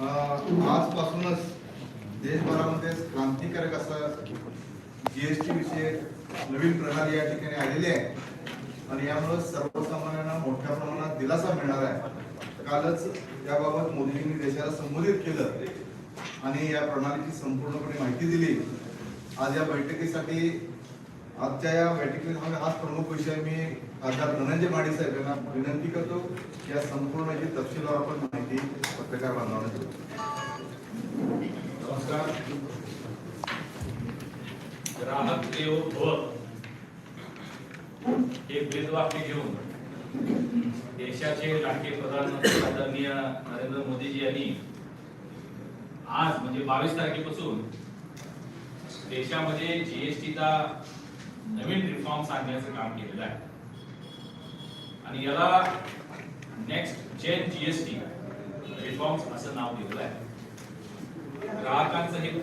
आजपासूनच देशभरामध्ये क्रांतिकारक असा जीएसटी विषयक नवीन प्रणाली या ठिकाणी आलेली आहे. आणि यामुळे सर्वसामान्यांना मोठ्या प्रमाणात दिलासा मिळणार आहे. कालच याबाबत मोदींनी देशाला संबोधित केलं आणि या प्रणालीची संपूर्णपणे माहिती दिली. आज या बैठकीसाठी आजच्या या बैठकीमध्ये हाच प्रमुख विषय मी खासदार धनंजय माडी साहेब यांना विनंती करतो. की या संपूर्ण जी तपशीलवार आपण माहिती पत्रकार बांधवांना देऊ. नमस्कार. ग्राहक देव भव. हे ब्रीदवाक्य घेऊन देशाचे लाडके प्रधानमंत्री आदरणीय नरेंद्र मोदीजी यांनी आज म्हणजे बावीस तारखेपासून देशामध्ये जीएसटीचा नवीन रिफॉर्म्स आणण्याचं काम केलेलं आहे. आणि याला नेक्स्ट जेन जीएसटी रिफॉर्म्स असं नाव दिलेलं आहे. ग्राहकांचं हित.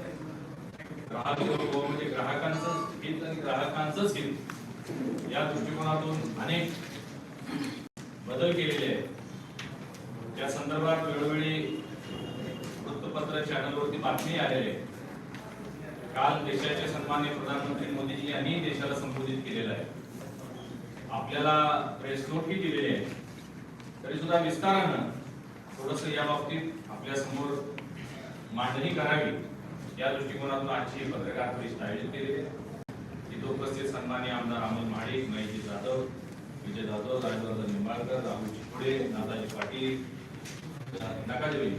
ग्राहक म्हणजे ग्राहकांचं हित आणि ग्राहकांचंच हित या दृष्टिकोनातून अनेक बदल केलेले आहेत. त्या संदर्भात वेळोवेळी वृत्तपत्र चॅनलवरती बातमी आलेले आहे. काल देशाचे सन्मान्य प्रधानमंत्री मोदीजी यांनी देशाला संबोधित केलेलं आहे. आपल्याला प्रेस नोटही दिलेली आहे. तरी सुद्धा विस्तारानं थोडस या बाबतीत आपल्यासमोर मांडणी करावी. या दृष्टिकोनातून आजची पत्रकार परिषद आयोजित केलेली आहे. तिथे उपस्थित सन्मान्य आमदार अमोल महाडिक महेशजी जाधव विजय जाधव राजवर्धन निंबाळकर राहुल चिपुडे नादाजी पाटील नकादेवी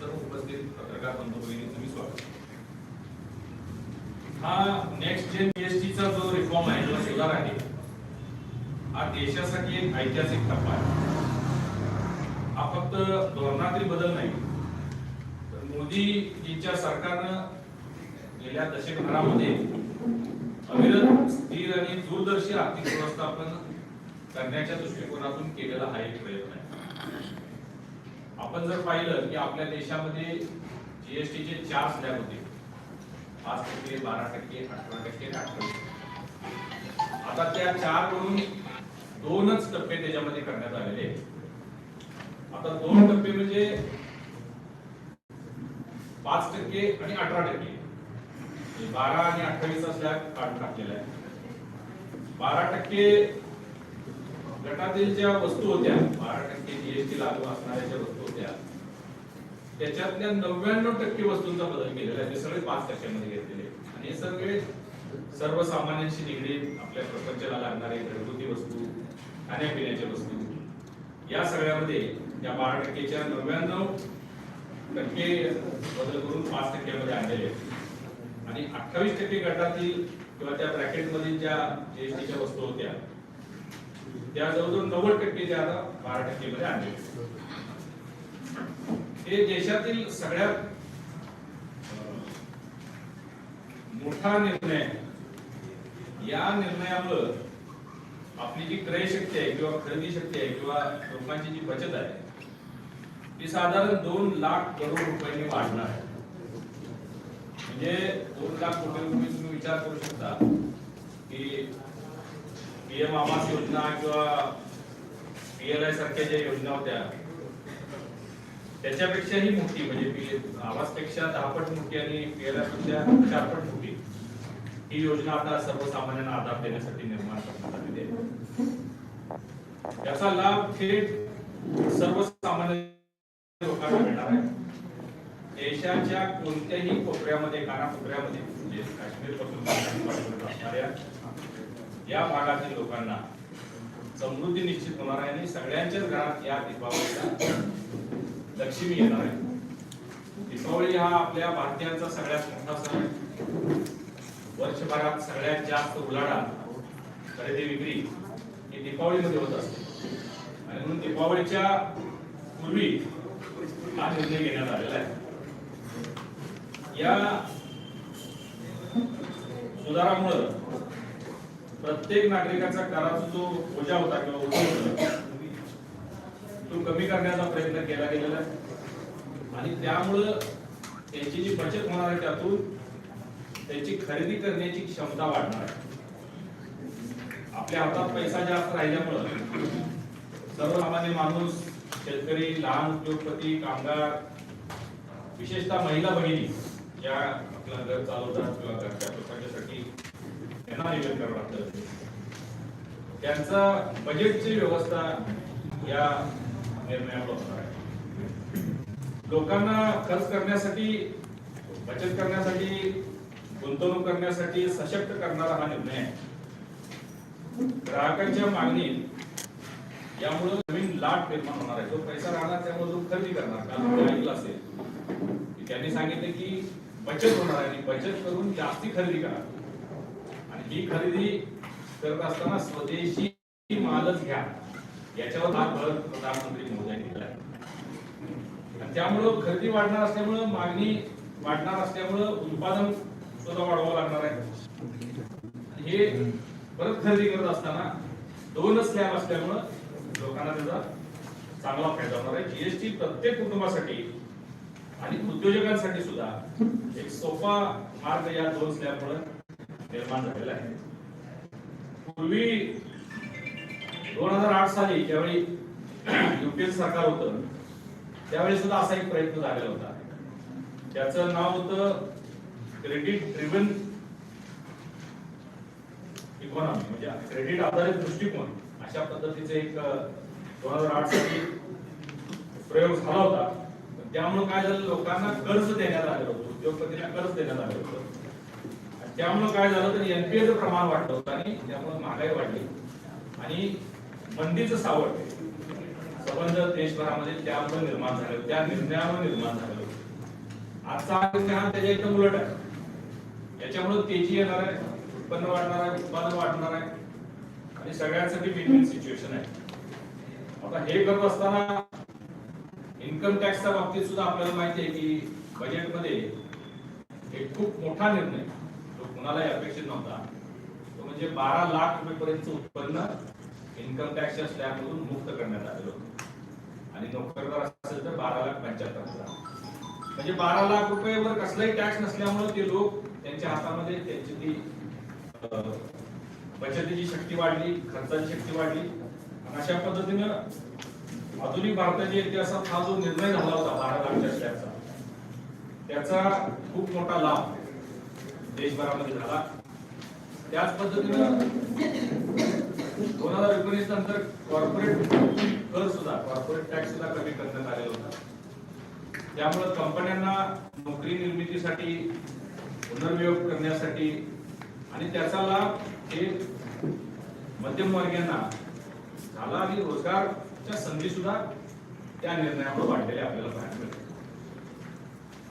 सर्व उपस्थित पत्रकार बंधू भगिनी तुम्ही स्वागत हा नेक्स्ट जेन जीएसटीचा जो रिफॉर्म आहे जो सुधार आहे हा देशासाठी एक ऐतिहासिक टप्पा आहे. हा फक्त धोरणातील बदल नाही. तर मोदीजीच्या सरकारनं गेल्या दशकभरामध्ये अविरत स्थिर आणि दूरदर्शी आर्थिक व्यवस्थापन करण्याच्या दृष्टिकोनातून केलेला हा एक प्रयत्न आहे. आपण जर पाहिलं की आपल्या देशामध्ये जीएसटीचे चार स्लॅब होते. पाच टक्के बारा टक्के अठरा टक्के आणि टक्के. आता त्या चार म्हणून दोनच टप्पे त्याच्यामध्ये करण्यात आलेले आहेत. आता दोन टप्पे म्हणजे पाच टक्के आणि अठरा टक्के. म्हणजे बारा आणि अठ्ठावीस असल्या काढून टाकलेला आहे बारा टक्के गटातील ज्या वस्तू होत्या बारा टक्के जीएसटी लागू असणाऱ्या ज्या वस्तू होत्या त्याच्यातल्या नव्याण्णव टक्के वस्तूंचा बदल केलेला आहे. ते सगळे पाच टक्क्यामध्ये घेतलेले आणि हे सगळे सर्वसामान्यांशी निगडीत आपल्या प्रपंचाला लागणारे घरगुती वस्तू खाण्यापिण्याच्या वस्तू. या सगळ्यामध्ये या बारा टक्केच्या नव्याण्णव टक्के बदल करून पाच टक्क्यामध्ये आणलेले आहेत. आणि अठ्ठावीस टक्के गटातील किंवा त्या ब्रॅकेट मधील ज्या जीएसटीच्या वस्तू होत्या त्या जवळजवळ नव्वद टक्के ज्या आता बारा टक्केमध्ये आणलेल्या हे देशातील सगळ्यात मोठा निर्णय या निर्णयामुळं आपली जी क्रय शक्ती आहे किंवा खरेदी शक्ती आहे किंवा लोकांची जी बचत आहे ती साधारण दोन लाख करोड रुपयांनी वाढणार आहे. म्हणजे दोन लाख कोटी रुपये तुम्ही विचार करू शकता की पीएम आवास योजना किंवा पीएलआय सारख्या ज्या योजना होत्या त्याच्यापेक्षाही मोठी म्हणजे पी- आवासपेक्षा मोठी आणि पीएलआयपेक्षा चार मोठी. ही योजना आता सर्वसामान्यांना आधार देण्यासाठी निर्माण करण्यात आलेली आहे. याचा लाभ थेट सर्वसामान्य लोकांना मिळणार आहे. देशाच्या कोणत्याही कोपऱ्यामध्ये कानाकोपऱ्यामध्ये म्हणजे काश्मीरपासून असणाऱ्या या भागातील लोकांना समृद्धी निश्चित होणार आहे आणि सगळ्यांच्याच घरात या दीपावलीला लक्ष्मी येणार आहे. दीपावली हा आपल्या भारतीयांचा सगळ्यात मोठा सण आहे. वर्षभरात सगळ्यात जास्त उलाढाल खरेदी विक्री ही दीपावलीमध्ये होत असते. आणि म्हणून दीपावलीच्या पूर्वी हा निर्णय घेण्यात आलेला आहे. या सुधारामुळं प्रत्येक नागरिकाचा कराचा जो बोजा होता किंवा ओझं तो कमी करण्याचा प्रयत्न केला गेलेला आहे. आणि त्यामुळं त्यांची जी बचत होणार आहे त्यातून त्यांची खरेदी करण्याची क्षमता वाढणार आहे. आपल्या हातात पैसा जास्त राहिल्यामुळं सर्वसामान्य माणूस शेतकरी लहान उद्योगपती कामगार विशेषतः महिला भगिनी ज्या आपलं घर चालवतात किंवा घरच्या लोकांच्यासाठी त्यांना निवेदन करावं लागतं. त्यांचा बजेटची व्यवस्था या निर्णयामुळे होणार आहे. लोकांना खर्च करण्यासाठी बचत करण्यासाठी गुंतवणूक करण्यासाठी सशक्त करणारा हा निर्णय आहे. ग्राहकांच्या मागणीत यामुळे नवीन लाट निर्माण होणार आहे. जो पैसा राहणार त्यामुळे जो खरेदी करणार काल ऐकलं असेल. त्यांनी सांगितले की बचत होणार आहे आणि बचत करून जास्ती खरेदी करा. आणि ही खरेदी करत असताना स्वदेशी मालच घ्या. याच्यावर हा भर प्रधानमंत्री मोदयांनी दिला आहे. त्यामुळं खरेदी वाढणार असल्यामुळं मागणी वाढणार असल्यामुळं उत्पादन सुद्धा वाढवावं लागणार आहे. हे परत खरेदी करत असताना दोनच स्लॅब असल्यामुळं लोकांना त्याचा चांगला फायदा होणार आहे. जीएसटी प्रत्येक कुटुंबासाठी आणि उद्योजकांसाठी सुद्धा एक सोपा मार्ग या दोन स्लॅबमुळे निर्माण झालेला आहे. पूर्वी दोन हजार आठ साली ज्यावेळी युपीएल सरकार होतं त्यावेळी सुद्धा असा एक प्रयत्न झालेला होता. त्याचं नाव होतं क्रेडिट ड्रिव्हन इकॉनॉमी म्हणजे क्रेडिट आधारित दृष्टिकोन अशा पद्धतीचे एक दोन हजार आठ साली प्रयोग झाला होता. त्यामुळे काय झालं लोकांना कर्ज देण्यात आलं होतं उद्योगपतींना कर्ज देण्यात आलं होतं. आणि त्यामुळे काय झालं तर एनपीएचं प्रमाण वाढलं होतं आणि त्यामुळे महागाई वाढली. आणि मंदीचं सावट संबंध देशभरामध्ये त्यामुळे निर्माण झाले त्या निर्णयामुळे निर्माण झाले आजचा हा त्याच्या एकदम उलट आहे. याच्यामुळे तेजी येणार आहे. उत्पन्न वाढणार आहे उत्पादन वाढणार आहे. आणि सगळ्यांसाठी विन विन सिच्युएशन आहे. आता हे करत असताना इन्कम टॅक्सच्या बाबतीत सुद्धा आपल्याला माहिती आहे की बजेटमध्ये एक खूप मोठा निर्णय. जो कुणालाही अपेक्षित नव्हता. तो म्हणजे बारा लाख रुपयेपर्यंतचं उत्पन्न इन्कम टॅक्सच्या स्लॅबमधून मुक्त करण्यात आलेलं होतं. आणि नोकरदार असेल तर बारा लाख पंच्याहत्तर हजार म्हणजे बारा लाख रुपयेवर कसलाही टॅक्स नसल्यामुळे ते लोक त्यांच्या हातामध्ये त्यांची ती बचतीची शक्ती वाढली खर्चाची शक्ती वाढली. आणि अशा पद्धतीनं आधुनिक भारताच्या इतिहासात हा जो निर्णय झाला होता बारा लाखच्या टॅक्सचा त्याचा खूप मोठा लाभ देशभरामध्ये झाला. त्याच पद्धतीनं दोन हजार एकोणीस नंतर कॉर्पोरेट कर सुद्धा कॉर्पोरेट टॅक्स सुद्धा कमी करण्यात आलेला होता. त्यामुळे कंपन्यांना नोकरी निर्मितीसाठी पुनर्वियोग करण्यासाठी आणि त्याचा लाभ हे मध्यमवर्गीयांना झाला आणि रोजगारच्या संधी सुद्धा त्या निर्णयामुळे वाढलेल्या आपल्याला पाहायला मिळते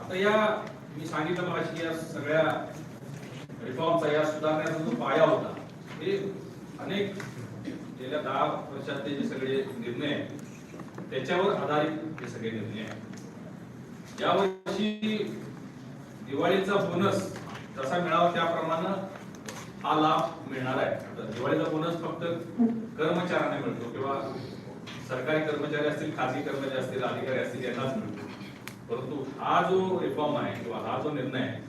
आता या मी सांगितलं मगाशी या सगळ्या रिफॉर्मचा या सुधारण्याचा जो पाया होता हे अनेक गेल्या दहा वर्षातले जे सगळे निर्णय आहेत त्याच्यावर आधारित हे सगळे निर्णय आहेत. यावर्षी दिवाळीचा बोनस जसा मिळावा त्याप्रमाणे हा लाभ मिळणार आहे. दिवाळीचा बोनस फक्त कर्मचाऱ्यांना मिळतो किंवा सरकारी कर्मचारी असतील खाजगी कर्मचारी असतील अधिकारी असतील यांनाच मिळतो. परंतु हा जो रिफॉर्म आहे किंवा हा जो निर्णय आहे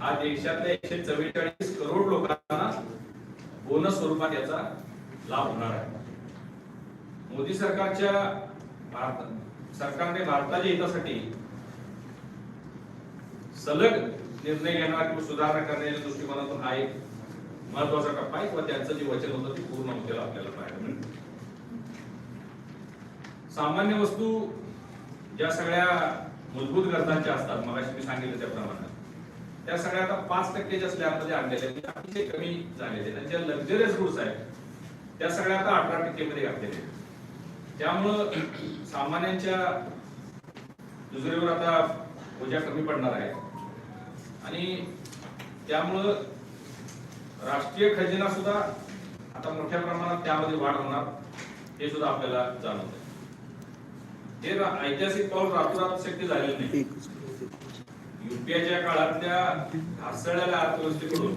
हा देशातल्या एकशे चव्वेचाळीस करोड लोकांना बोनस स्वरूपात याचा लाभ होणार आहे. मोदी सरकारच्या भारत सरकारने भारताच्या हितासाठी सलग निर्णय घेणार किंवा सुधारणा करण्याच्या दृष्टिकोनातून हा एक महत्त्वाचा टप्पा आहे किंवा त्यांचं जे वचन होतं ते पूर्ण होतेला आपल्याला पाहायला मिळतं सामान्य वस्तू ज्या सगळ्या मूलभूत गरजांच्या असतात मगाशी मी सांगितलं त्याप्रमाणे. त्या सगळ्या आता पाच टक्केच्या स्लॅबमध्ये आणलेल्या आहेत, अतिशय कमी झालेले आहेत. ज्या लक्झरियस गुड्स आहेत त्या सगळ्या आता अठरा टक्केमध्ये घातलेल्या आहेत. त्यामुळं सामान्यांच्या दुसरीवर आता बोजा कमी पडणार आहे आणि त्यामुळं राष्ट्रीय खजिना सुद्धा आता मोठ्या प्रमाणात त्यामध्ये वाढ होणार हे सुद्धा आपल्याला जाणवत हे ऐतिहासिक पाऊल रातोरात शक्य झालेलं नाही. युपीआयच्या काळातल्या ढासळलेल्या अर्थव्यवस्थेकडून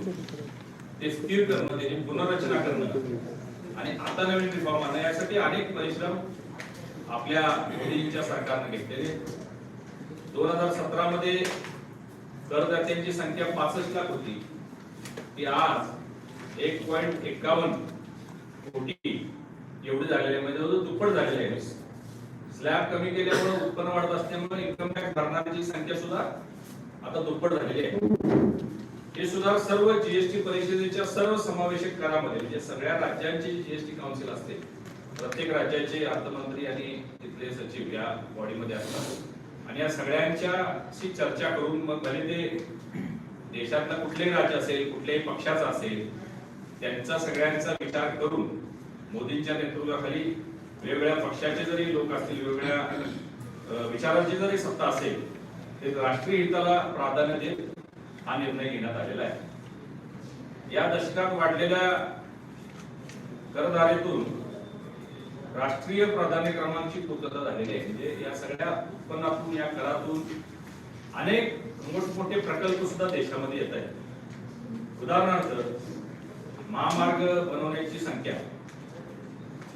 ते स्थिर करणं त्याची पुनर्रचना करणं आणि आता नवीन रिफॉर्म आणणं यासाठी अनेक परिश्रम आपल्या मोदींच्या सरकारने घेतलेले दोन हजार सतरा मध्ये करदात्यांची संख्या पासष्ट लाख होती. ती आज एक पॉईंट एक्कावन्न कोटी एवढी झालेली आहे. म्हणजे दुप्पट झालेली आहे. स्लॅब कमी केल्यामुळे उत्पन्न वाढत असल्यामुळे इन्कम टॅक्स भरणाऱ्यांची संख्या सुद्धा आता दुप्पट झालेली आहे. हे सुद्धा सर्व जीएसटी परिषदेच्या सर्व समावेशक करामध्ये म्हणजे सगळ्या राज्यांची जीएसटी काउन्सिल असते. प्रत्येक राज्याचे अर्थमंत्री आणि तिथले सचिव या बॉडीमध्ये असतात. आणि या सगळ्यांच्याशी चर्चा करून मग भले ते देशातलं कुठलेही राज्य असेल कुठल्याही पक्षाचा असेल त्यांचा सगळ्यांचा विचार करून मोदींच्या नेतृत्वाखाली वेगवेगळ्या पक्षाचे जरी लोक असतील वेगवेगळ्या विचारांची जरी सत्ता असेल ते राष्ट्रीय हिताला प्राधान्य देत हा निर्णय घेण्यात आलेला आहे. या दशकात वाढलेल्या करदारीतून राष्ट्रीय प्राधान्यक्रमांची पूर्तता झालेली आहे. म्हणजे या सगळ्या उत्पन्नातून या करातून अनेक मोठमोठे प्रकल्प सुद्धा देशामध्ये येत आहेत. उदाहरणार्थ महामार्ग बनवण्याची संख्या.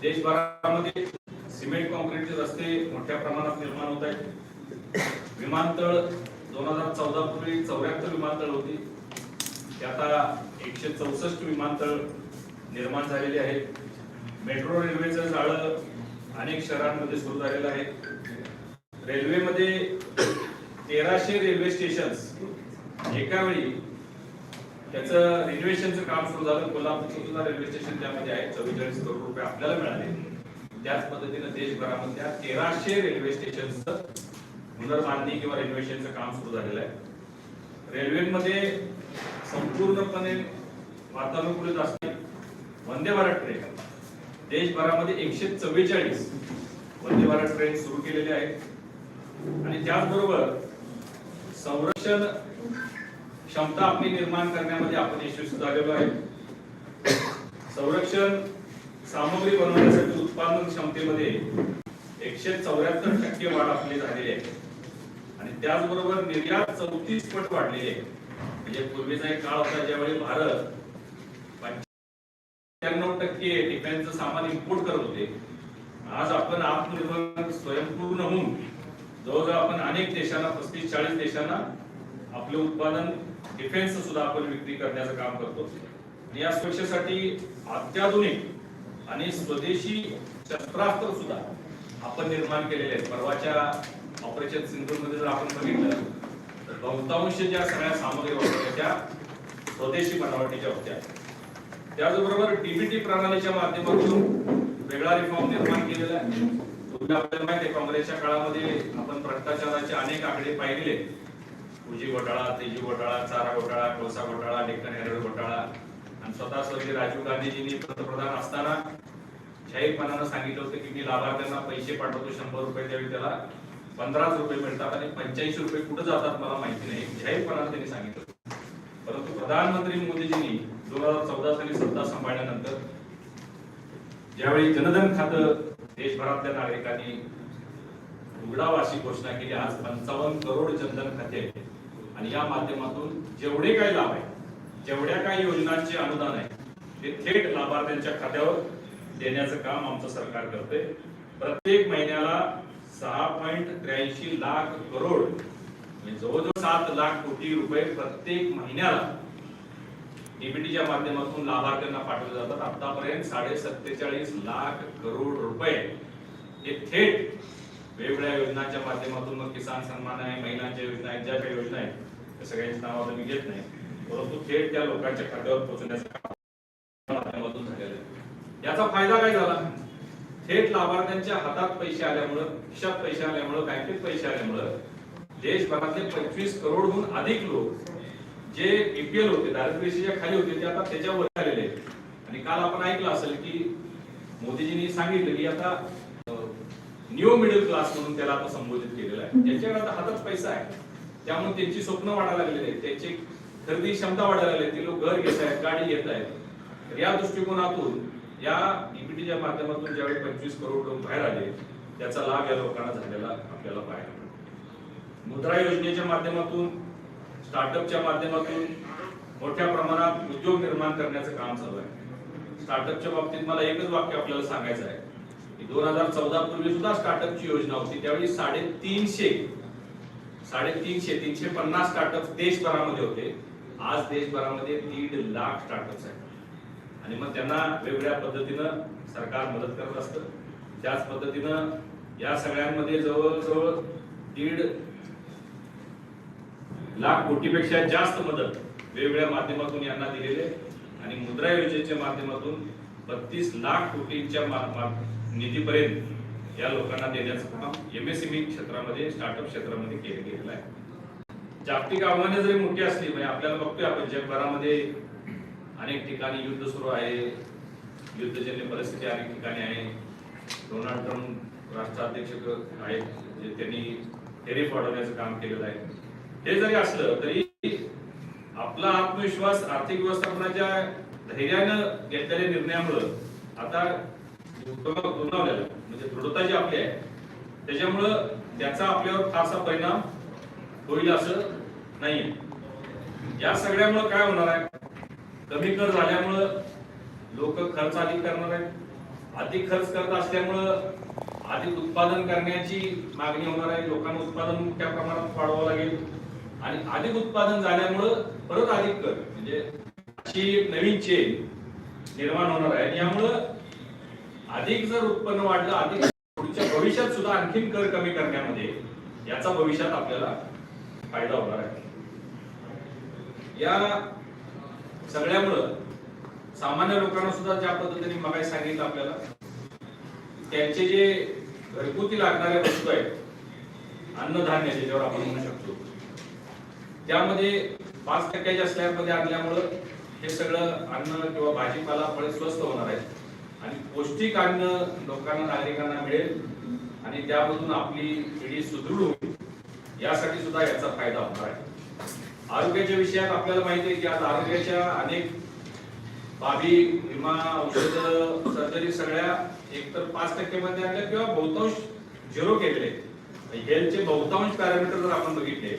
देशभरामध्ये सिमेंट कॉन्क्रीटचे रस्ते मोठ्या प्रमाणात निर्माण होत आहेत. विमानतळ दोन हजार चौदा पूर्वी चौऱ्याहत्तर विमानतळ होती. ते आता एकशे चौसष्ट विमानतळ निर्माण झालेले आहेत मेट्रो रेल्वेचं जाळं अनेक शहरांमध्ये सुरू झालेलं आहे. रेल्वेमध्ये तेराशे रेल्वे स्टेशन एका वेळी त्याचं रिनोव्हेशनचं काम सुरू झालं. कोल्हापूरचं सुद्धा रेल्वे स्टेशन त्यामध्ये आहे. चव्वेचाळीस करोड रुपये आपल्याला मिळाले. त्याच पद्धतीने देशभरामधल्या तेराशे रेल्वे स्टेशनचं पुनर्बांधणी किंवा रिनोव्हेशनचं काम सुरू झालेलं आहे. रेल्वेमध्ये संपूर्णपणे वातानुकूलित असते वंदे भारत ट्रेन. देशभरामध्ये एकशे चव्वेचाळीस वंदे भारत ट्रेन सुरू केलेले आहेत आणि त्याचबरोबर संरक्षण क्षमता आपली निर्माण करण्यामध्ये आपण यशस्वी झालेलो आहे. संरक्षण सामग्री बनवण्यासाठी उत्पादन क्षमतेमध्ये एकशे चौऱ्याहत्तर टक्के वाढ आपली झालेली आहे. आणि त्याचबरोबर निर्यात चौतीस पट वाढलेली आहे. म्हणजे पूर्वीचा एक काळ होता ज्यावेळी भारत पंच्याण्णव टक्के डिफेन्सचं सामान इम्पोर्ट करत होते. आज आपण आत्मनिर्भर स्वयंपूर्ण होऊन जवळजवळ आपण अनेक देशांना पस्तीस चाळीस देशांना आपले उत्पादन डिफेन्स सुद्धा आपण विक्री करण्याचं काम करतो. आणि या सुरक्षेसाठी अत्याधुनिक आणि स्वदेशी शस्त्रास्त्र सुद्धा आपण निर्माण केलेले आहेत. परवाच्या ऑपरेशन सिंधूमध्ये जर आपण बघितलं तर बहुतांश ज्या सगळ्या सामग्री वापरल्या त्या स्वदेशी बनावटीच्या होत्या. त्याचबरोबर डीबीटी प्रणालीच्या माध्यमातून वेगळा रिफॉर्म निर्माण केलेला आहे. तुम्ही आपल्याला माहिती आहे काँग्रेसच्या काळामध्ये आपण भ्रष्टाचाराचे अनेक आकडे पाहिले. उजी घोटाळा तेजी घोटाळा चारा घोटाळा कोळसा घोटाळा डेक्कन हेरड घोटाळा. आणि स्वतः स्वर्गीय राजीव गांधीजींनी पंतप्रधान असताना जाहीरपणानं सांगितलं होतं की मी लाभार्थ्यांना पैसे पाठवतो शंभर रुपये त्यावेळी त्याला. पंधराच रुपये मिळतात आणि पंच्याऐंशी रुपये कुठे जातात मला माहिती नाही. जाहीरपणाने त्यांनी सांगितलं. परंतु प्रधानमंत्री मोदीजींनी दोन हजार चौदा साली सत्ता सांभाळल्यानंतर ज्यावेळी जनधन खातं देशभरातल्या नागरिकांनी उघडावं अशी घोषणा केली आज पंचावन्न करोड जनधन खाते आहे आणि या माध्यमातून जेवढे काही लाभ आहे जेवढ्या काही योजनांचे अनुदान आहे ते थेट लाभार्थ्यांच्या खात्यावर देण्याचं काम आमचं सरकार करते प्रत्येक महिन्याला सहा पॉईंट त्र्याऐंशी लाख करोड म्हणजे जवळजवळ सात लाख कोटी रुपये प्रत्येक महिन्याला डीबीटीच्या माध्यमातून लाभार्थ्यांना पाठवले जातात. आतापर्यंत साडे सत्तेचाळीस लाख करोड रुपये. हे थेट वेगवेगळ्या योजनांच्या माध्यमातून मग किसान सन्मान आहे महिलांच्या योजना आहेत ज्या काही योजना आहेत त्या सगळ्यांची नाव आता मी घेत नाही. परंतु थेट त्या लोकांच्या खात्यावर पोहोचण्याचं काम माध्यमातून झालेलं आहे. याचा फायदा काय झाला? थेट लाभार्थ्यांच्या हातात पैसे आल्यामुळं खिशात पैसे आल्यामुळं बँकेत पैसे आल्यामुळं देशभरातले पंचवीस करोडहून अधिक लोक जे बीपीएल होते दारिद्र्यरेषेच्या खाली होते ते आता त्याच्यावर आलेले आहेत. आणि काल आपण ऐकलं असेल की मोदीजींनी सांगितलं की आता न्यू मिडल क्लास म्हणून त्याला आता संबोधित केलेलं आहे. ज्यांच्याकडे आता हातात पैसा आहे. त्यामुळे त्यांची स्वप्न वाढायला लागलेली आहेत. त्यांची खरेदी क्षमता वाढायला लागली ते लोक घर घेत आहेत गाडी घेत आहेत. या दृष्टिकोनातून या ईपीटीच्या माध्यमातून ज्यावेळी पंचवीस करोड लोक बाहेर आले त्याचा लाभ या लोकांना झालेला आपल्याला पाहायला मिळतो. मुद्रा योजनेच्या माध्यमातून स्टार्टअपच्या माध्यमातून मोठ्या प्रमाणात उद्योग निर्माण करण्याचं काम चालू आहे. स्टार्टअपच्या बाबतीत मला एकच वाक्य आपल्याला सांगायचं आहे. की दोन हजार चौदा पूर्वी सुद्धा स्टार्टअपची योजना होती. त्यावेळी साडेतीनशे साडेतीनशे तीनशे पन्नास स्टार्टअप देशभरामध्ये होते. आज देशभरामध्ये दीड लाख स्टार्टअप्स आहेत. आणि मग त्यांना वेगवेगळ्या पद्धतीनं सरकार मदत करत असतं. त्याच पद्धतीनं या सगळ्यांमध्ये जवळजवळ दीड लाख कोटीपेक्षा जास्त मदत वेगवेगळ्या माध्यमातून यांना दिलेले आणि मुद्रा योजनेच्या माध्यमातून बत्तीस लाख कोटींच्या निधीपर्यंत या लोकांना देण्याचं काम एमएसएमई क्षेत्रामध्ये स्टार्टअप क्षेत्रामध्ये केलं गेलेलं आहे. जागतिक आव्हाने जरी मोठी असली म्हणजे आपल्याला बघतोय आपण जगभरामध्ये अनेक ठिकाणी युद्ध सुरू आहे. युद्धजन्य परिस्थिती अनेक ठिकाणी आहे. डोनाल्ड ट्रम्प राष्ट्राध्यक्ष आहेत जे त्यांनी टेरिफ वाढवण्याचं काम केलेलं आहे. हे जरी असलं तरी आपला आत्मविश्वास आर्थिक व्यवस्थापनाच्या धैर्यानं घेतलेल्या निर्णयामुळं आता दुणावलेला म्हणजे दृढता जी आपली आहे त्याच्यामुळं त्याचा आपल्यावर फारसा परिणाम होईल असं नाही या सगळ्यामुळं काय होणार आहे? कमी कर झाल्यामुळं लोक खर्च अधिक करणार आहेत. अधिक खर्च करत असल्यामुळं अधिक उत्पादन करण्याची मागणी होणार आहे. लोकांना उत्पादन मोठ्या प्रमाणात वाढवावं लागेल. आणि अधिक उत्पादन झाल्यामुळं परत अधिक कर म्हणजे अशी एक नवीन चेन निर्माण होणार आहे. आणि यामुळं अधिक जर उत्पन्न वाढलं अधिक पुढच्या भविष्यात सुद्धा आणखीन कर कमी करण्यामध्ये याचा भविष्यात आपल्याला फायदा होणार आहे. या सगळ्यामुळं सामान्य लोकांना सुद्धा ज्या पद्धतीने मगाय सांगितलं आपल्याला त्यांचे जे घरगुती लागणाऱ्या वस्तू आहेत अन्नधान्य ज्याच्यावर आपण म्हणू शकतो त्यामध्ये पाच टक्क्याच्या स्लॅबमध्ये आणल्यामुळं हे सगळं अन्न किंवा भाजीपाला फळे स्वस्त होणार आहेत. आणि पौष्टिक अन्न लोकांना नागरिकांना मिळेल आणि त्यामधून आपली पिढी सुदृढ होईल यासाठी सुद्धा याचा फायदा होणार आहे. आरोग्याच्या विषयात आपल्याला माहिती आहे की आज आरोग्याच्या अनेक बाबी विमा औषध सर्जरी सगळ्या एकतर पाच टक्के मध्ये आणल्या किंवा बहुतांश झिरो केलेले हेल्थचे बहुतांश पॅरामीटर जर आपण बघितले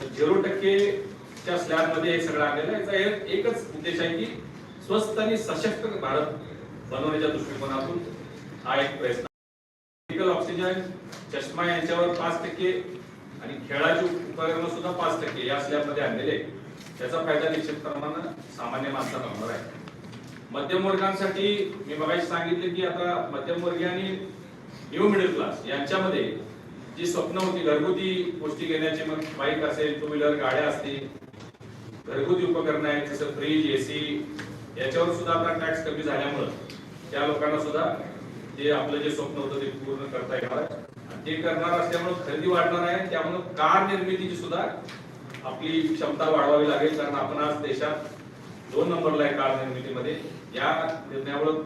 तर झिरो टक्केच्या स्लॅबमध्ये हे सगळं आलेलं आहे. याचा एकच उद्देश आहे की स्वस्त आणि सशक्त भारत बनवण्याच्या दृष्टिकोनातून हा एक प्रयत्न मेडिकल ऑक्सिजन चष्मा यांच्यावर पाच टक्के आणि खेळाची उपकरणं सुद्धा पाच टक्के या स्लॅबमध्ये आणलेले त्याचा फायदा निश्चित प्रमाणात सामान्य माणसाला होणार आहे. मध्यमवर्गांसाठी मी मगाशी सांगितले की आता मध्यमवर्गीय आणि न्यू मिडल क्लास यांच्यामध्ये जी स्वप्न होती घरगुती गोष्टी घेण्याची मग बाईक असेल टू व्हीलर गाड्या असतील घरगुती उपकरणं आहेत जसं फ्रीज एसी याच्यावर सुद्धा आता टॅक्स कमी झाल्यामुळं त्या लोकांना सुद्धा जे आपलं जे स्वप्न होतं ते पूर्ण करता येणार आहे. ते करणार असल्यामुळं खरेदी वाढणार आहे त्यामुळं कार निर्मितीची सुद्धा आपली क्षमता वाढवावी लागेल कारण आपण आज देशात दोन नंबरला आहे कार निर्मितीमध्ये. या निर्णयामुळं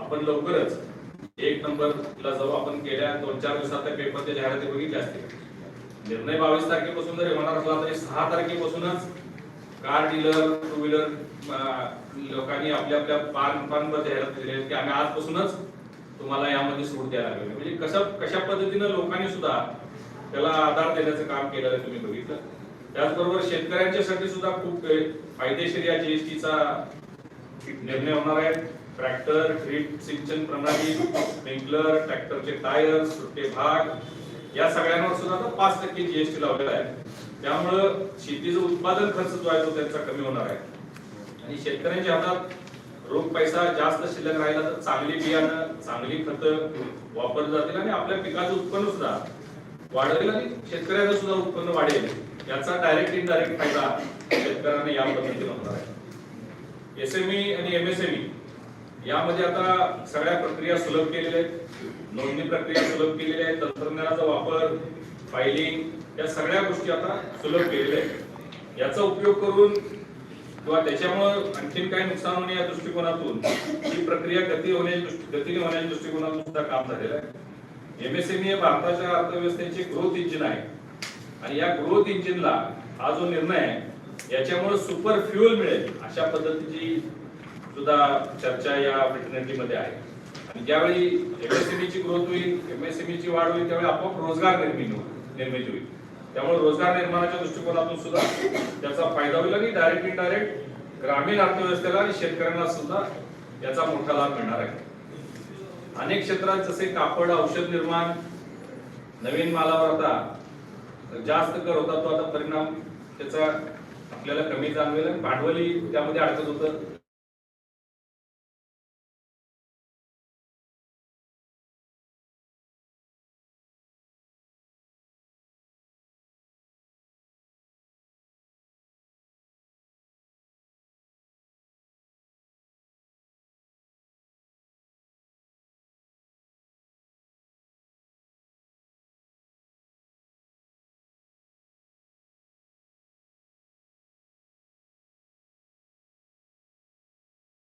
आपण लवकरच एक नंबरला जाऊ. आपण गेल्या दोन चार दिवसात पेपरच्या जाहिराती बघितल्या असतील. निर्णय बावीस तारखेपासून जरी होणार असला तरी सहा तारखेपासूनच कार डीलर टू व्हीलर लोकांनी आपल्या आपल्या पान पानवर जाहिरात दिली आहे की आम्ही आजपासूनच तुम्हाला यामध्ये सूट द्यायला लागेल. म्हणजे कशा कशा पद्धतीनं लोकांनी सुद्धा त्याला आधार देण्याचं काम केलेलं आहे तुम्ही बघितलं. त्याचबरोबर शेतकऱ्यांच्यासाठी सुद्धा खूप फायदेशीर या जीएसटीचा निर्णय होणार आहे. ट्रॅक्टर ड्रीप सिंचन प्रणाली स्प्रिंकलर ट्रॅक्टरचे टायर सुट्टे भाग या सगळ्यांवर सुद्धा पाच टक्के जीएसटी लावलेला आहे. त्यामुळं शेतीचं उत्पादन खर्च जो आहे तो त्यांचा कमी होणार आहे. आणि शेतकऱ्यांच्या हातात रोख पैसा जास्त शिल्लक राहिला तर चांगली बियाणं चांगली खत वापरली जातील आणि आपल्या पिकाचं उत्पन्न सुद्धा वाढेल आणि शेतकऱ्याचं सुद्धा उत्पन्न वाढेल. याचा डायरेक्ट इनडायरेक्ट फायदा शेतकऱ्यांना या पद्धतीने होणार आहे. एसएमई आणि एमएसएमई यामध्ये आता सगळ्या प्रक्रिया सुलभ केलेल्या आहेत. नोंदणी प्रक्रिया सुलभ केलेली आहे तंत्रज्ञानाचा वापर फायलिंग या सगळ्या गोष्टी आता सुलभ केलेल्या आहेत. याचा उपयोग करून किंवा त्याच्यामुळे आणखीन काही नुकसान होणे या दृष्टिकोनातून ही प्रक्रिया गती होण्याच्या गतीने होण्याच्या दृष्टिकोनातून सुद्धा काम झालेलं आहे. एमएसएमई हे भारताच्या अर्थव्यवस्थेचे ग्रोथ इंजिन आहे. आणि या ग्रोथ इंजिनला हा जो निर्णय आहे याच्यामुळे सुपर फ्युअल मिळेल अशा पद्धतीची सुद्धा चर्चा या फिटनेटी मध्ये आहे. आणि ज्यावेळी एमएसएमईची ग्रोथ होईल एमएसएमईची वाढ होईल त्यावेळी आपोआप रोजगार निर्मिती होईल निर्मिती होईल. त्यामुळे रोजगार निर्माणाच्या दृष्टिकोनातून सुद्धा त्याचा फायदा होईल आणि डायरेक्ट इनडायरेक्ट ग्रामीण अर्थव्यवस्थेला आणि शेतकऱ्यांना सुद्धा याचा मोठा लाभ मिळणार आहे. अनेक क्षेत्रात जसे कापड औषध निर्माण नवीन मालावर आता जास्त कर होता तो आता परिणाम त्याचा आपल्याला कमी जाणवेल. आणि भांडवली त्यामध्ये अडकत होतं.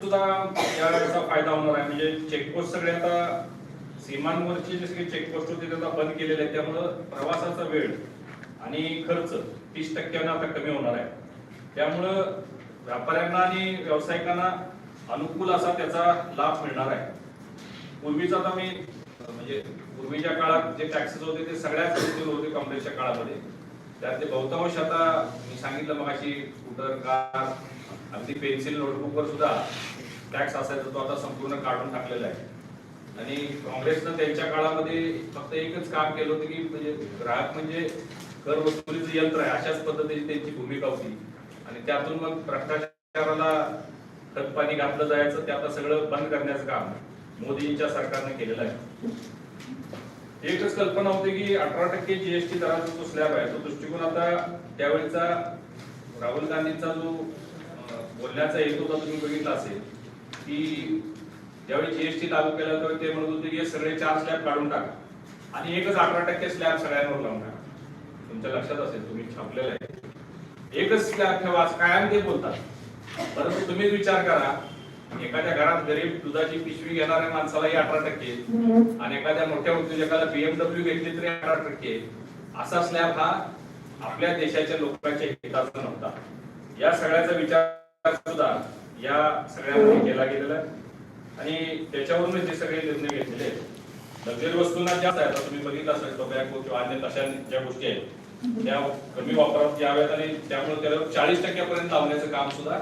सुद्धा याचा फायदा होणार आहे. म्हणजे चेकपोस्ट सगळे आता सीमांवरचे जे सगळे चेकपोस्ट होते त्याचा आता बंद केलेले आहेत. त्यामुळं प्रवासाचा वेळ आणि खर्च तीस टक्क्यानं आता कमी होणार आहे. त्यामुळं व्यापाऱ्यांना आणि व्यावसायिकांना अनुकूल असा त्याचा लाभ मिळणार आहे. पूर्वीचा आता मी म्हणजे पूर्वीच्या काळात जे टॅक्सेस होते ते सगळ्याच होते काँग्रेसच्या काळामध्ये. त्यातले बहुतांश आता मी सांगितलं मग स्कूटर कार अगदी पेन्सिल नोटबुकवर सुद्धा टॅक्स असायचा तो आता संपूर्ण काढून टाकलेला आहे. आणि काँग्रेसनं त्यांच्या काळामध्ये फक्त एकच काम केलं होतं की म्हणजे ग्राहक म्हणजे कर वसुलीचं यंत्र आहे अशाच पद्धतीची त्यांची भूमिका होती. आणि त्यातून मग भ्रष्टाचाराला खतपाणी घातलं जायचं ते आता सगळं बंद करण्याचं काम मोदींच्या सरकारने केलेलं आहे. एकच कल्पना होती की अठरा टक्के जीएसटी दराचा जो स्लॅब आहे तो दृष्टिकोन आता त्यावेळेचा राहुल गांधींचा जो बोलण्याचा हेतू तुम्ही बघितला असेल. की ज्यावेळी जीएसटी लागू केला तर ते म्हणत होते की सगळे चार स्लॅब काढून टाका. आणि एकच अठरा टक्के स्लॅब सगळ्यांवर लावून टाका. तुमच्या लक्षात असेल तुम्ही छापलेलं आहे. एकच स्लॅब ठेवा कायम ते बोलतात. परंतु तुम्हीच विचार करा एखाद्या घरात गरीब दुधाची पिशवी घेणाऱ्या माणसालाही अठरा टक्के आणि एखाद्या मोठ्या उद्योजकाला बीएमडब्ल्यू घेतली तरी अठरा टक्के. असा स्लॅब हा आपल्या देशाच्या लोकांच्या हिताचा नव्हता. या सगळ्याचा विचार सुद्धा या सगळ्यामध्ये केला गेलेला आहे. आणि त्याच्यावरून जे सगळे निर्णय घेतलेले आहेत लक्झरी वस्तूंना जास्त आहेत तुम्ही बघितलं असेल टोबॅको किंवा अन्य तशा ज्या गोष्टी आहेत त्या कमी वापरात याव्यात आणि त्यामुळे त्याला चाळीस टक्क्यापर्यंत लावण्याचं काम सुद्धा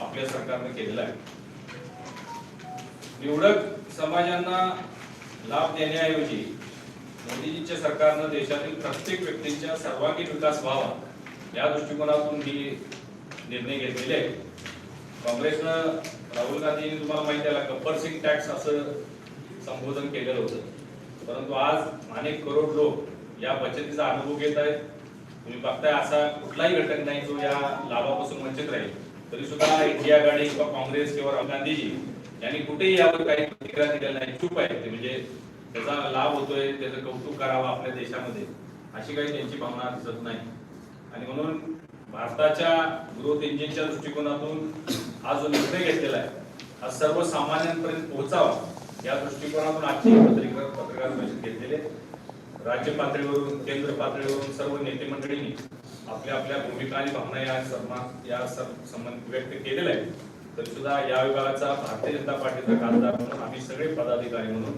आपल्या सरकारने केलेलं आहे. निवडक समाजांना लाभ देण्याऐवजी मोदीजींच्या सरकारनं देशातील प्रत्येक व्यक्तींच्या सर्वांगीण विकास व्हावा या दृष्टिकोनातून ही निर्णय घेतलेले आहेत. काँग्रेसनं राहुल गांधींनी तुम्हाला माहिती आहे गब्बर सिंग टॅक्स असं संबोधन केलेलं होतं. परंतु आज अनेक करोड लोक या बचतीचा अनुभव घेत आहेत. तुम्ही बघताय असा कुठलाही घटक नाही जो या लाभापासून वंचित राहील. तरी सुद्धा इंडिया आघाडी किंवा काँग्रेस किंवा राहुल गांधीजी यांनी कुठेही यावर काही प्रतिक्रिया दिलेल्या नाही. चूप आहे ते. म्हणजे त्याचा लाभ होतोय त्याचं कौतुक करावं आपल्या देशामध्ये अशी काही त्यांची भावना दिसत नाही. आणि म्हणून भारताच्या ग्रोथ इंजिनच्या दृष्टिकोनातून हा जो निर्णय घेतलेला आहे हा सर्वसामान्यांपर्यंत पोहोचावा या दृष्टिकोनातून आजची पत्रिका पत्रकार परिषद घेतलेले. राज्य पातळीवरून केंद्र पातळीवरून सर्व नेते मंडळींनी आपल्या आपल्या भूमिका आणि भावना या सन्मान या सं- संबंध व्यक्त केलेल्या आहेत तरी सुद्धा या विभागाचा भारतीय जनता पार्टीचा खासदार म्हणून आम्ही सगळे पदाधिकारी म्हणून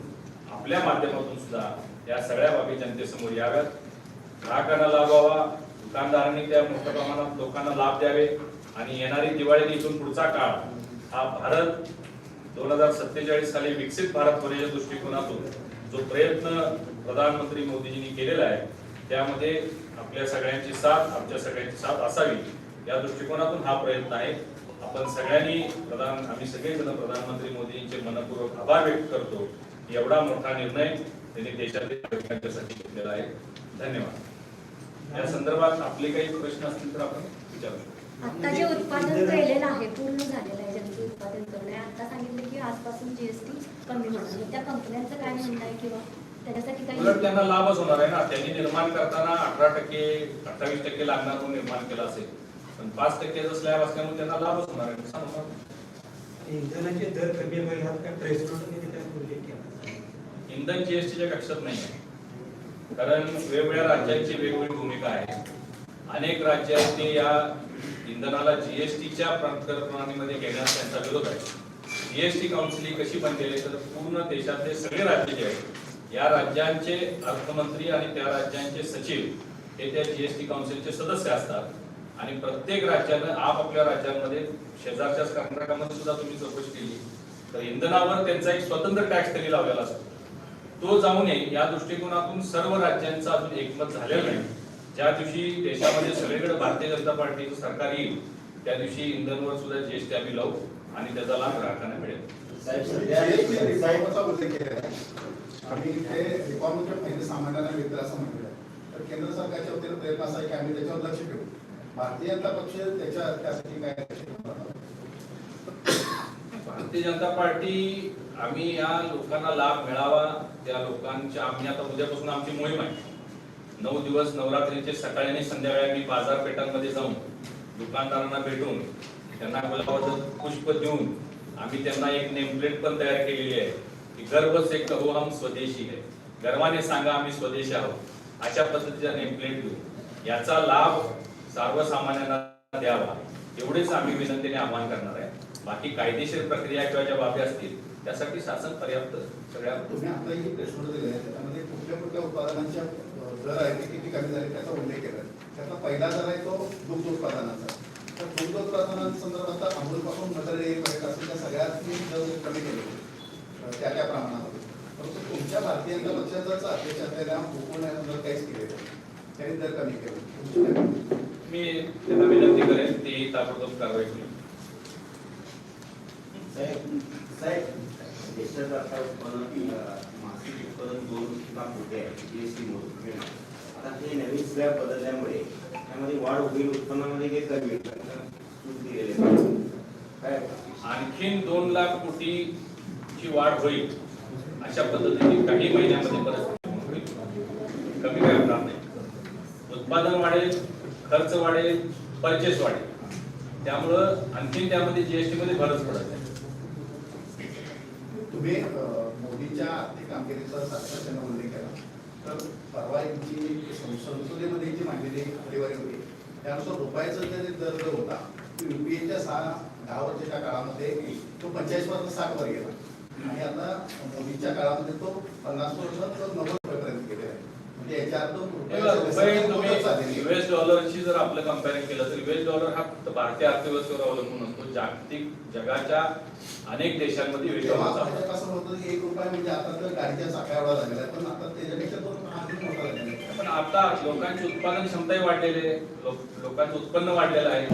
आपल्या माध्यमातून सुद्धा या सगळ्या बाबी जनतेसमोर याव्यात. ग्राहकांना लाभ व्हावा दुकानदारांनी त्या मोठ्या प्रमाणात लोकांना लाभ द्यावे. आणि येणारी दिवाळी इथून पुढचा काळ हा भारत दोन हजार सत्तेचाळीस साली विकसित भारत होण्याच्या दृष्टिकोनातून जो प्रयत्न प्रधानमंत्री मोदीजींनी केलेला आहे त्यामध्ये आपल्या सगळ्यांची साथ आमच्या सगळ्यांची साथ असावी या दृष्टिकोनातून हा प्रयत्न आहे. आपण सगळ्यांनी प्रधान आम्ही सगळेजण प्रधानमंत्री मोदींचे मनपूर्वक आभार व्यक्त करतो. एवढा मोठा निर्णय त्यांनी देशातील नागरिकांच्यासाठी घेतलेला आहे. धन्यवाद. या संदर्भात आपले काही प्रश्न असतील तर आपण विचारू शकतो. आता जे उत्पादन केलेलं आहे पूर्ण झालेलं आहे ज्यांचं उत्पादन करणं आहे आता सांगितलं की आजपासून जीएसटी कमी होणार. त्या कंपन्यांचं काय म्हणणं आहे किंवा त्याच्यासाठी उलट काही त्यांना लाभच होणार आहे ना. त्यांनी निर्माण करताना अठरा टक्के अठ्ठावीस टक्के लागणार म्हणून निर्माण केलं असेल. पण पाच टक्केचा स्लॅब असल्यामुळे त्यांना लाभच होणार आहे. नाही. इंधनाचे दर कमी होईल हा काय प्रेस नोटने त्याच्यात उल्लेख केला इंधन जीएसटीच्या कक्षात नाही आहे कारण वेगवेगळ्या राज्यांची वेगवेगळी भूमिका आहे. अनेक राज्यांनी या इंधनाला जीएसटीच्या प्रणालीमध्ये घेण्यास त्यांचा विरोध आहे. जीएसटी काउन्सिल ही कशी बनलेली आहे? तर पूर्ण देशातले सगळे राज्य जे आहेत या राज्यांचे अर्थमंत्री आणि त्या राज्यांचे सचिव हे त्या जीएसटी काउन्सिलचे सदस्य असतात. आणि प्रत्येक राज्यानं आपापल्या राज्यांमध्ये शेजारच्या कर्नाटकामध्ये सुद्धा तुम्ही चौकशी केली. तर इंधनावर त्यांचा एक स्वतंत्र टॅक्स त्यांनी लावलेला असतो. तो जाऊ नये या दृष्टिकोनातून सर्व राज्यांचं अजून एकमत झालेलं नाही. ज्या दिवशी देशामध्ये सगळीकडे भारतीय जनता पार्टीचं सरकार येईल त्या दिवशी इंधनवर सुद्धा जीएसटी आम्ही लावू आणि त्याचा लाभ ग्राहकांना मिळेल. आम्ही ते पहिले सामान्यांना मिळतं असं म्हटलं. तर केंद्र सरकारच्या वतीने प्रयत्न असा आहे की आम्ही त्याच्यावर लक्ष ठेवू. भारतीय जनता पक्ष त्याच्या त्यासाठी काय भारतीय जनता पार्टी आम्ही या लोकांना लाभ मिळावा त्या लोकांच्या आम्ही आता उद्यापासून आमची मोहीम आहे. नऊ दिवस नवरात्रीचे सकाळी आणि संध्याकाळी आम्ही बाजारपेठांमध्ये जाऊन दुकानदारांना भेटून त्यांना गुलाबाचं पुष्प देऊन आम्ही त्यांना एक नेमप्लेट पण तयार केलेली आहे की गर्वच एक कहो हम स्वदेशी आहे गर्वाने सांगा आम्ही स्वदेशी आहोत. अशा पद्धतीचा नेमप्लेट देऊ. याचा लाभ सर्वसामान्यांना द्यावा. एवढेच आम्ही विनंतीने आवाहन करणार आहे. बाकी कायदेशीर प्रक्रिया किंवा ज्या बाबी असतील त्यासाठी शासन पर्याप्त सगळ्या आहे दर आहेत ते किती कमी झाले त्याचा उल्लेख केला. त्यातला पहिला दर आहे तो दुग्ध उत्पादनाचा. तर दुग्ध उत्पादनांसंदर्भात अमूलपासून मटर पर्यंत असेल त्या सगळ्यांनी दर कमी केले त्या त्या प्रमाणामध्ये. परंतु तुमच्या भारतीय जनता पक्षाचा अध्यक्ष असलेल्या जर काहीच केले त्यांनी दर कमी केले? मी त्यांना विनंती करेन ती ताबडतोब कारवाई करेल साहेब साहेब देशात आता उत्पादन अं, उत्पादन दोन लाख होते आहे जीएसटी मधून आता हे नवीन स्लॅब बदलल्यामुळे त्यामध्ये वाढ होईल उत्पन्नामध्ये काही कमी होईल सूट दिलेले काय आणखीन दोन लाख कोटीची वाढ होईल अशा पद्धतीने काही महिन्यामध्ये परिस्थिती कमी काय होणार नाही. उत्पादन वाढेल खर्च वाढेल परचेस वाढेल. त्यामुळं आणखीन त्यामध्ये जीएसटी मध्ये भरच पडत नाही. तुम्ही अ, आर्थिक कामगिरीचा सातत्याने उल्लेख केला. तर परवा यांची संसदेमध्ये जी मांडलेली आकडेवारी होती त्यानुसार रुपयाचा जे दर जो होता तो युपीएच्या सहा दहा वर्षाच्या काळामध्ये तो पंचेचाळीसपासून साठ वर गेला. आणि आता मोदीच्या काळामध्ये तो पन्नास वर्ष तर नव्वद रुपयापर्यंत गेलेला आहे. युएस डॉलरची जर आपलं केलं तर युएस डॉलर हा फक्त भारतीय अर्थव्यवस्थेवर अवलंबून असतो. जागतिक जगाच्या अनेक देशांमध्ये युएस आपल्याला कसं होतं एक रुपया म्हणजे आता तर गाडीच्या पण आता त्याच्यापेक्षा पण आता लोकांची उत्पादन क्षमताही वाढलेली आहे. लोक- लोकांचं उत्पन्न वाढलेलं आहे.